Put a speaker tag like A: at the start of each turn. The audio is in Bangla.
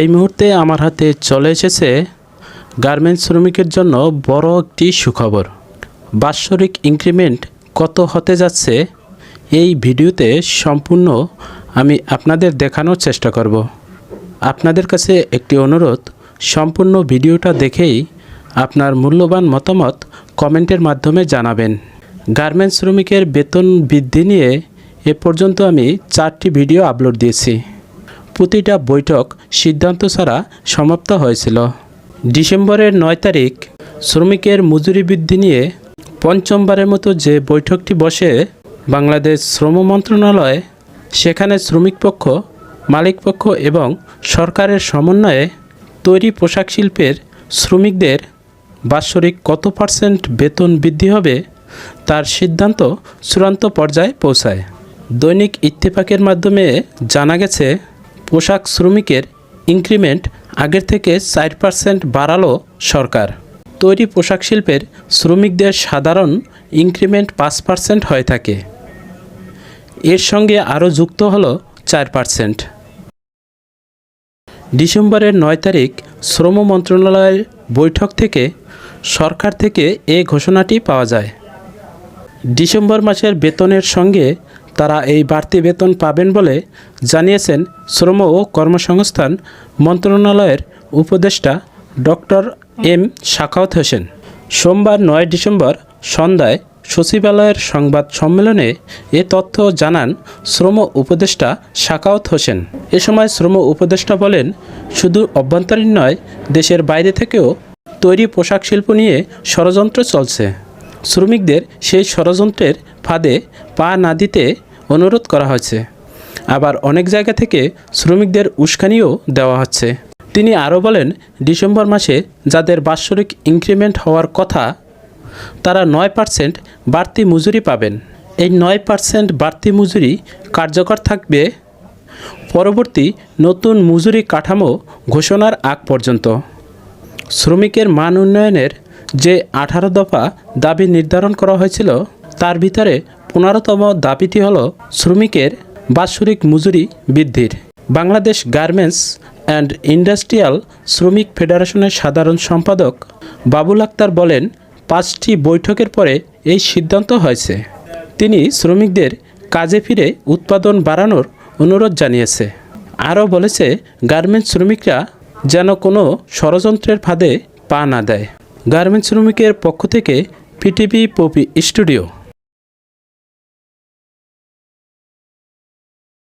A: এই মুহূর্তে আমার হাতে চলে এসেছে গার্মেন্টস শ্রমিকের জন্য বড় একটি সুখবর। বাৎসরিক ইনক্রিমেন্ট কত হতে যাচ্ছে এই ভিডিওতে সম্পূর্ণ আমি আপনাদের দেখানোর চেষ্টা করব। আপনাদের কাছে একটি অনুরোধ, সম্পূর্ণ ভিডিওটা দেখেই আপনার মূল্যবান মতামত কমেন্টের মাধ্যমে জানাবেন। গার্মেন্টস শ্রমিকের বেতন বৃদ্ধি নিয়ে এ পর্যন্ত আমি চারটি ভিডিও আপলোড দিয়েছি। প্রতিটা বৈঠক সিদ্ধান্ত ছাড়া সমাপ্ত হয়েছিল। ডিসেম্বরের নয় তারিখ শ্রমিকের মজুরি বৃদ্ধি নিয়ে পঞ্চমবারের মতো যে বৈঠকটি বসে, বাংলাদেশ শ্রম মন্ত্রণালয়, সেখানে শ্রমিক পক্ষ, মালিক পক্ষ এবং সরকারের সমন্বয়ে তৈরি পোশাক শিল্পের শ্রমিকদের বাৎসরিক কত পার্সেন্ট বেতন বৃদ্ধি হবে তার সিদ্ধান্ত চূড়ান্ত পর্যায়ে পৌঁছায়। দৈনিক ইত্তেফাকের মাধ্যমে জানা গেছে পোশাক শ্রমিকের ইনক্রিমেন্ট আগের থেকে চার পার্সেন্ট বাড়ালো সরকার। তৈরি পোশাক শিল্পের শ্রমিকদের সাধারণ ইনক্রিমেন্ট পাঁচ পার্সেন্ট হয়ে থাকে। এর সঙ্গে আরও যুক্ত হলো চার পার্সেন্ট ডিসেম্বরের নয় তারিখ শ্রম মন্ত্রণালয়ের বৈঠক থেকে সরকার থেকে এ ঘোষণাটি পাওয়া যায়। ডিসেম্বর মাসের বেতনের সঙ্গে তারা এই বাড়তি বেতন পাবেন বলে জানিয়েছেন শ্রম ও কর্মসংস্থান মন্ত্রণালয়ের উপদেষ্টা ডক্টর এম শাখাওয়াত হোসেন। সোমবার নয় ডিসেম্বর সন্ধ্যায় সচিবালয়ের সংবাদ সম্মেলনে এ তথ্য জানান শ্রম উপদেষ্টা শাকাওত হোসেন। এ সময় শ্রম উপদেষ্টা বলেন, শুধু অভ্যন্তরীণ নয়, দেশের বাইরে থেকেও তৈরি পোশাক শিল্প নিয়ে ষড়যন্ত্র চলছে। শ্রমিকদের সেই ষড়যন্ত্রের ফাঁদে পা না দিতে অনুরোধ করা হয়েছে। আবার অনেক জায়গা থেকে শ্রমিকদের উস্কানিও দেওয়া হচ্ছে। তিনি আরও বলেন, ডিসেম্বর মাসে যাদের বাৎসরিক ইনক্রিমেন্ট হওয়ার কথা, তারা নয় পার্সেন্ট বাড়তি মজুরি পাবেন। এই নয় পার্সেন্ট বাড়তি মজুরি কার্যকর থাকবে পরবর্তী নতুন মজুরি কাঠামো ঘোষণার আগ পর্যন্ত। শ্রমিকের মান উন্নয়নের যে আঠারো দফা দাবি নির্ধারণ করা হয়েছিল, তার ভিতরে পনেরোতম দাবিটি হল শ্রমিকের বাৎসরিক মজুরি বৃদ্ধির। বাংলাদেশ গার্মেন্টস অ্যান্ড ইন্ডাস্ট্রিয়াল শ্রমিক ফেডারেশনের সাধারণ সম্পাদক বাবুল আক্তার বলেন, পাঁচটি বৈঠকের পরে এই সিদ্ধান্ত হয়েছে। তিনি শ্রমিকদের কাজে ফিরে উৎপাদন বাড়ানোর অনুরোধ জানিয়েছে। আরও বলেছে, গার্মেন্টস শ্রমিকরা যেন কোনো ষড়যন্ত্রের ফাঁদে পা না দেয়। গার্মেন্টস শ্রমিকের পক্ষ থেকে পিটিভি পপি স্টুডিও।